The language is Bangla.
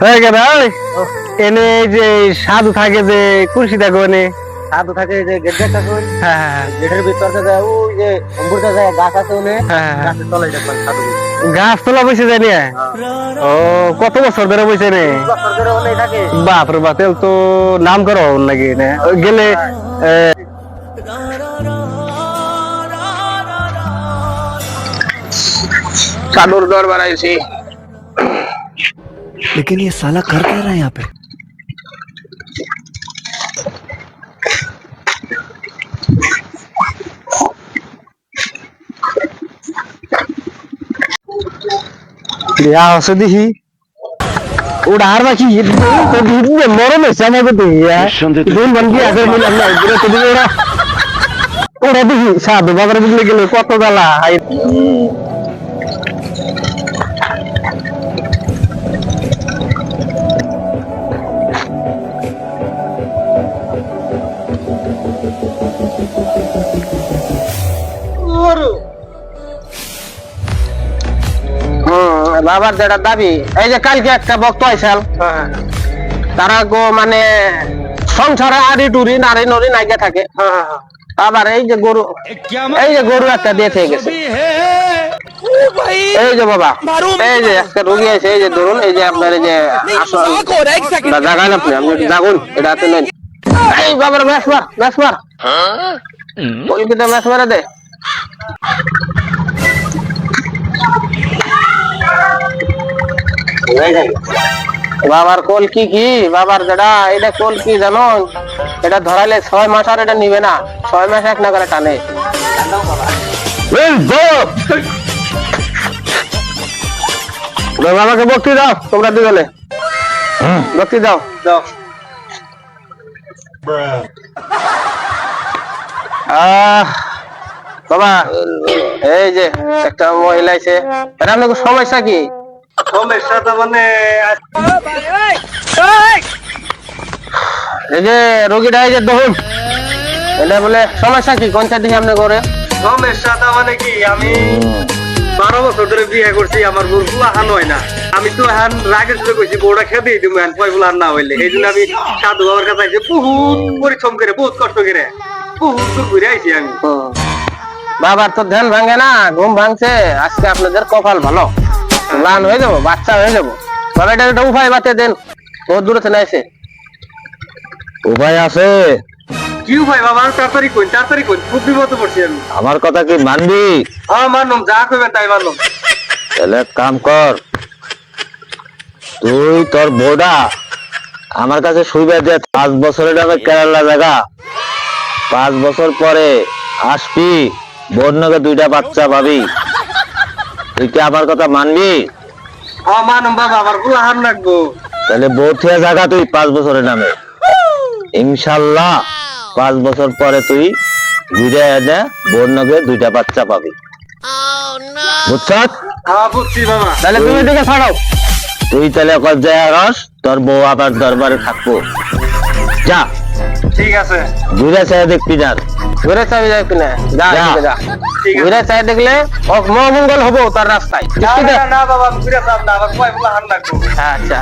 হয়ে গেল এনে যে সাধু থাকে যে কুর্সি থাকে সাধু থাকে যে থাকে হ্যাঁ হ্যাঁ গেটের ভিতরে যায় ওই যে অম্বুরটা যায় গাছ আছে ওনে। হ্যাঁ, হ্যাঁ। গাছের তলায় দেখবেন সাধু। গাছ তোলা বসে জানি ও কত বছর ধরে বসে নে? বাপ রে বাপ তো নাম করো নাকি নে। का दूर दौड़ बनाई लेकिन ये साला कर क्या रहा है यहाँ पे? या असदी ही। उड़ार बाकी ये तो दूध में मोरो में समय को तो दे यार दिन बन गया अगर मैं अल्लाह इधर तो दूध उड़ा उड़ा दी साधु बगर बिजली के लिए कोतो डाला? বাবার যেটা দাবি এই যে কালকে একটা বক্ত আইসাল তারা গো মানে সংসারে আড়ি টুরি নারী নরি নাইকে থাকে। আবার এই যে গরু এই যে গরু একটা দিয়ে থেকে গেছে। এই যে বাবা এই যে একটা রুগী আছে এই যে ধরুন এই যে আপনার এই যে আসন না, জাগান আপনি আপনি একটু জাগুন এটা হাতে নেন। এই বাবার ম্যাচ মার ম্যাচ মার। কলকিতে ম্যাচ মারে দে। বাবার কোল কি কি? বাবার যেটা এটা কোল কি জানো? এটা ধরাইলে ছয় মাস আর এটা নিবে না। ছয় মাস এক নাগারে টানে। বাবাকে বক্তি দাও তোমরা দুজনে। বক্তি দাও। দাও। আহ বাবা এই যে একটা মহিলা আছে এটা আপনাকে সমস্যা কি? মানে এই যে রোগীটা এই যে দেখুন এটা বলে সমস্যা কি? কোন সাইড আপনি করে সমস্যাটা মানে কি? আমি বারো বছর ধরে বিয়ে করছি আমারগুলা হান হয় না। আমি তো হান রাগের সাথে কইছি বউটা খেতে দিব হান পয়গুলা না হইলে। এই জন্য আমি সাধু বাবার কাছে আইছি বহুত পরিশ্রম করে বহুত কষ্ট করে বহুত দূর ঘুরে আইছি আমি। বাবার তো ধ্যান ভাঙে না ঘুম ভাঙছে। আজকে আপনাদের কপাল ভালো। লান হয়ে যাব বাচ্চা হয়ে যাব। এটা একটা উপায় বাতে দেন বহুত দূরে থেকে এসে উপায় আছে। কি ভাই বাবা? তাড়াতাড়ি কইন তাড়াতাড়ি কইন খুব বিপদে পড়ছি আমি। আমার কথা কি মানবি? হ্যাঁ মানুম যা কইবেন তাই মানুম তাহলে কাম কর তুই তোর বউটা আমার কাছে শুইবে যে পাঁচ বছরের আমি কেরালা জায়গা। পাঁচ বছর পরে আসবি নগে দুইটা বাচ্চা পাবি। তুই কি আমার কথা মানবি? বাবা আমারগুলা তাহলে বউ থিয়া জায়গা তুই পাঁচ বছরের নামে। ইনশাল্লাহ পাঁচ বছর পরে তুই ঘুরে এনে নগে দুইটা বাচ্চা পাবি। হ্যাঁ তাহলে তুমি দিকে ছাড়াও। তুই তাহলে কর যায় রস তোর বউ আবার দরবারে থাকব। যা। ঠিক আছে। ঘুরে চাই দেখবি না। ঘুরে চাই দেখবি না। যা যা। ঘুরে চাই দেখলে মঙ্গল হব তার রাস্তায়। না, বাবা ঘুরে চাপ না হান আচ্ছা।